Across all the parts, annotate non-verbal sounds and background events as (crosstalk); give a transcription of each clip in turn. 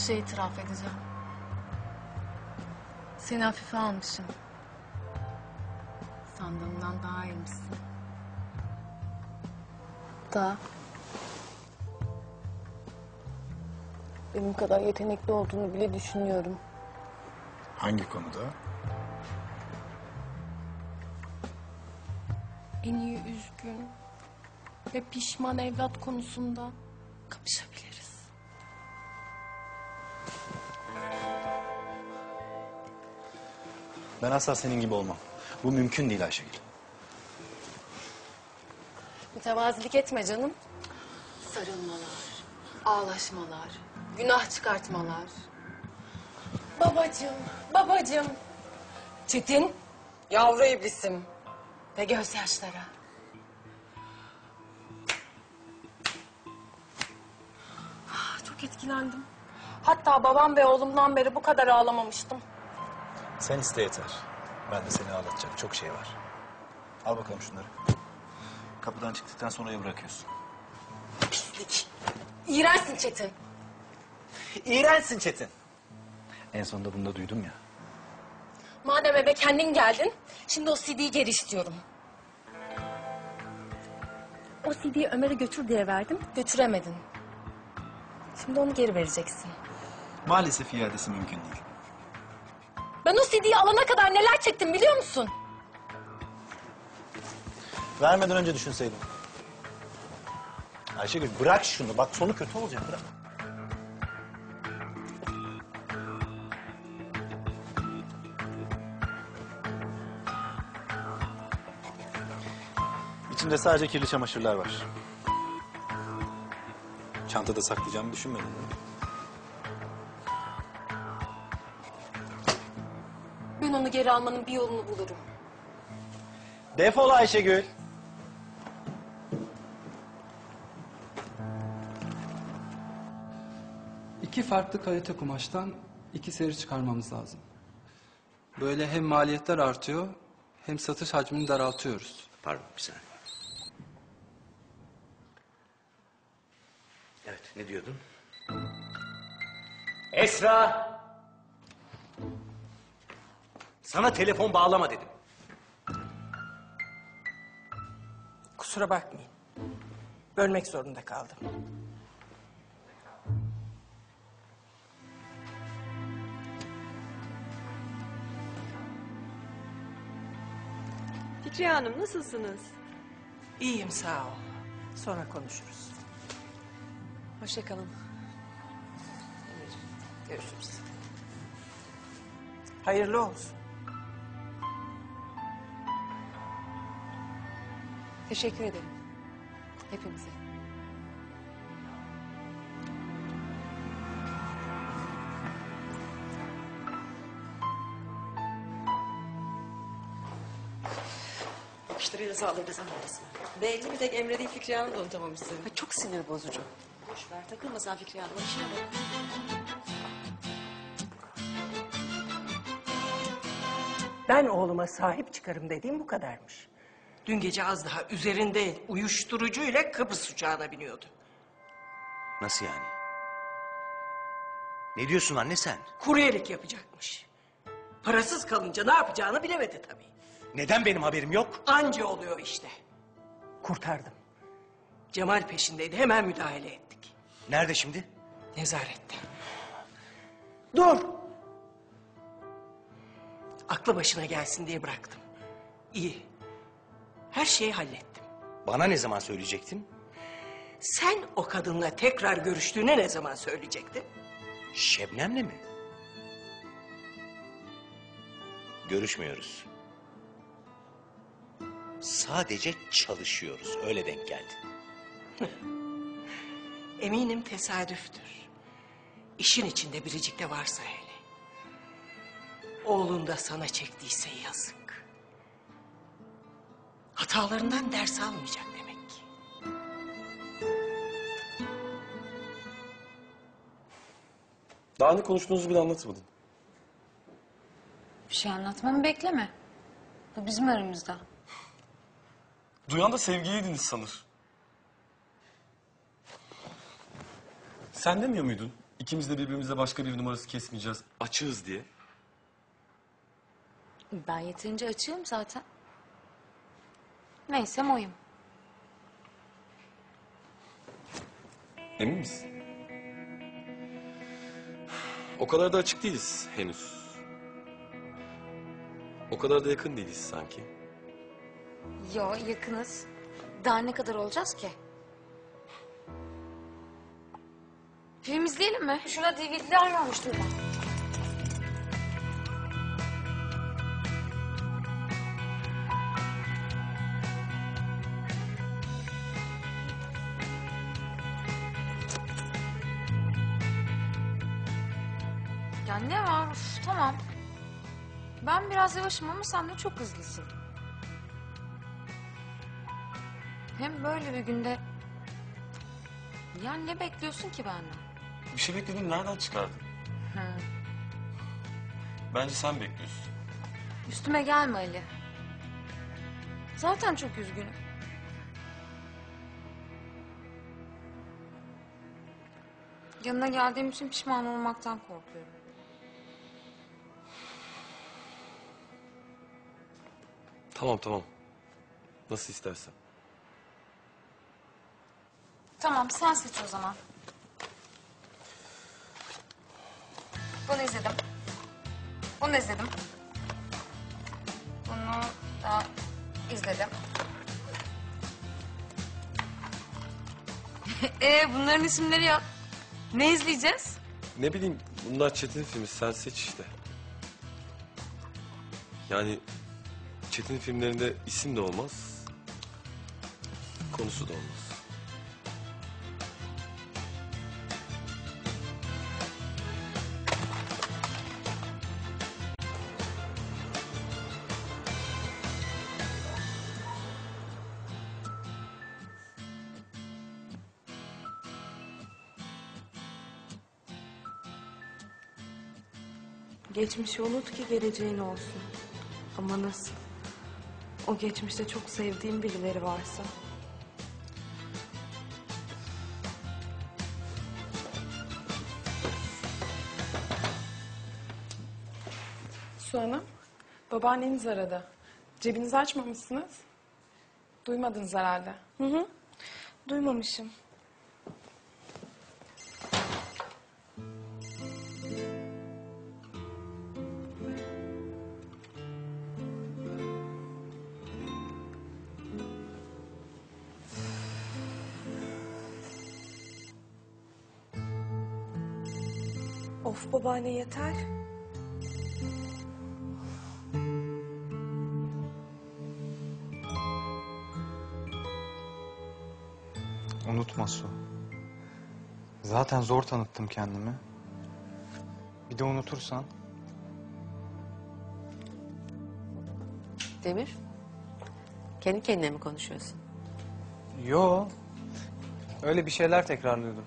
Bir şey itiraf edeceğim. Seni hafife almışım. Sandığımdan daha iyiymişsin. Daha. Benim kadar yetenekli olduğunu bile düşünüyorum. Hangi konuda? En iyi üzgün ve pişman evlat konusunda kapışabiliriz. Ben asla senin gibi olmam. Bu mümkün değil Ayşegül. Mütevazilik etme canım. Sarılmalar, ağlaşmalar, günah çıkartmalar. Babacığım, babacığım. Çetin, yavru iblisim. Ve gözyaşları. Ah, Çok etkilendim. Hatta babam ve oğlumdan beri bu kadar ağlamamıştım. Sen iste yeter. Ben de seni ağlatacak çok şey var. Al bakalım şunları. Kapıdan çıktıktan sonra oraya bırakıyorsun. Pislik. İğrençsin Çetin. İğrençsin Çetin. En sonunda bunu da duydum ya. Madem eve kendin geldin, şimdi o CD'yi geri istiyorum. O CD'yi Ömer'e götür diye verdim, götüremedin. Şimdi onu geri vereceksin. Maalesef iadesi mümkün değil. Ben o CD'yi alana kadar neler çektim biliyor musun? Vermeden önce düşünseydim. Ayşegül bırak şunu. Bak sonu kötü olacak. Bırak. İçinde sadece kirli çamaşırlar var. Çantada saklayacağımı düşünmedin değil mi? Ben onu geri almanın bir yolunu bulurum. Defol Ayşegül. İki farklı kalite kumaştan iki seri çıkarmamız lazım. Böyle hem maliyetler artıyor hem satış hacmini daraltıyoruz. Pardon bir saniye. Evet ne diyordun? Esra! Sana telefon bağlama dedim. Kusura bakmayın. Bölmek zorunda kaldım. Fikriye Hanım nasılsınız? İyiyim sağ ol. Sonra konuşuruz. Hoşçakalın. Görüşürüz. Hayırlı olsun. Teşekkür ederim. Hepimize. Müşteriyle sağlayacağız anlarız. Belli bir tek Emre değil Fikriye Hanım da unutamamışsın. Ay, çok sinir bozucu. Boş ver takılma sen Fikriye Hanım. İşine bak. Ben oğluma sahip çıkarım dediğim bu kadarmış. Dün gece az daha üzerinde uyuşturucuyla Kıbrıs uçağına biniyordu. Nasıl yani? Ne diyorsun anne sen? Kuryelik yapacakmış. Parasız kalınca ne yapacağını bilemedi tabii. Neden benim haberim yok? Anca oluyor işte. Kurtardım. Cemal peşindeydi hemen müdahale ettik. Nerede şimdi? Nezarette. Dur. Aklı başına gelsin diye bıraktım. İyi. Her şeyi hallettim. Bana ne zaman söyleyecektin? Sen o kadınla tekrar görüştüğüne ne zaman söyleyecektin? Şebnem'le mi? Görüşmüyoruz. Sadece çalışıyoruz. Öyle denk geldi. (laughs) Eminim tesadüftür. İşin içinde biricik de varsa hele. Oğlun da sana çektiyse yazık. Hatalarından ders almayacak demek ki. Daha ne konuştuğunuzu bile anlatmadın. Bir şey anlatmamı bekleme. Bu bizim aramızda. Duyan da sevgiliydiniz sanır. Sen demiyor muydun? İkimiz de birbirimize başka bir numarası kesmeyeceğiz. Açığız diye. Ben yeterince açığım zaten. Neysem oyum. Emin misin? O kadar da açık değiliz henüz. O kadar da yakın değiliz sanki. Yo yakınız. Daha ne kadar olacağız ki? Film izleyelim mi? Şurada DVD'ler varmış Tuğba. Ya ne var? Uf, tamam. Ben biraz yavaşım ama sen de çok hızlısın. Hem böyle bir günde... Ya ne bekliyorsun ki benden? Bir şey bekledim nereden çıkardın? Bence sen bekliyorsun. Üstüme gelme Ali. Zaten çok üzgünüm. Yanına geldiğim için pişman olmaktan korkuyorum. Tamam tamam. Nasıl istersen. Tamam sen seç o zaman. Bunu izledim. Bunu izledim. Bunu da izledim. (laughs) ee, bunların isimleri yok. Ne izleyeceğiz? Ne bileyim bunlar Çetin filmi sen seç işte. Yani Çetin filmlerinde isim de olmaz. Konusu da olmaz. Geçmişi unut ki geleceğin olsun. Ama nasıl? O geçmişte çok sevdiğim birileri varsa. Su Hanım, babaanneniz aradı. Cebinizi açmamışsınız. Duymadınız herhalde. Hı hı. Duymamışım. Of babaanne yeter. Unutma Su. Zaten zor tanıttım kendimi. Bir de unutursan. Demir, kendi kendine mi konuşuyorsun? Yo. Öyle bir şeyler tekrarlıyordum.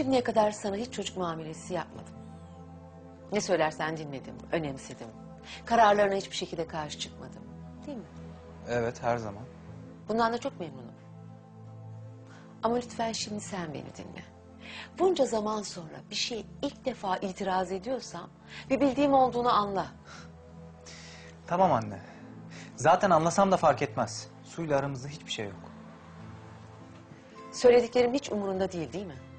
Şimdiye kadar sana hiç çocuk muamelesi yapmadım. Ne söylersen dinledim, önemsedim. Kararlarına hiçbir şekilde karşı çıkmadım. Değil mi? Evet her zaman. Bundan da çok memnunum. Ama lütfen şimdi sen beni dinle. Bunca zaman sonra bir şey ilk defa itiraz ediyorsam... ...bir bildiğim olduğunu anla. Tamam anne. Zaten anlasam da fark etmez. Suyla aramızda hiçbir şey yok. Söylediklerim hiç umurunda değil değil mi?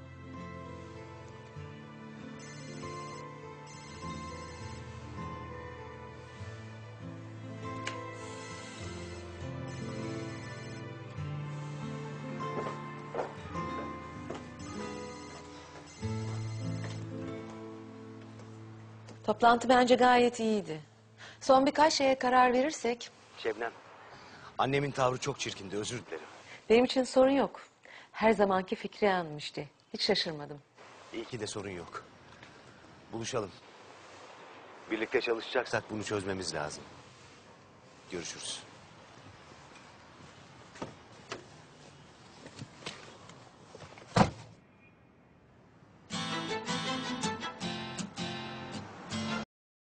Toplantı bence gayet iyiydi. Son birkaç şeye karar verirsek Şebnem, annemin tavrı çok çirkindi, özür dilerim. benim için sorun yok. Her zamanki Fikri Hanım işte. Hiç şaşırmadım. İyi ki de sorun yok. Buluşalım. Birlikte çalışacaksak bunu çözmemiz lazım. Görüşürüz.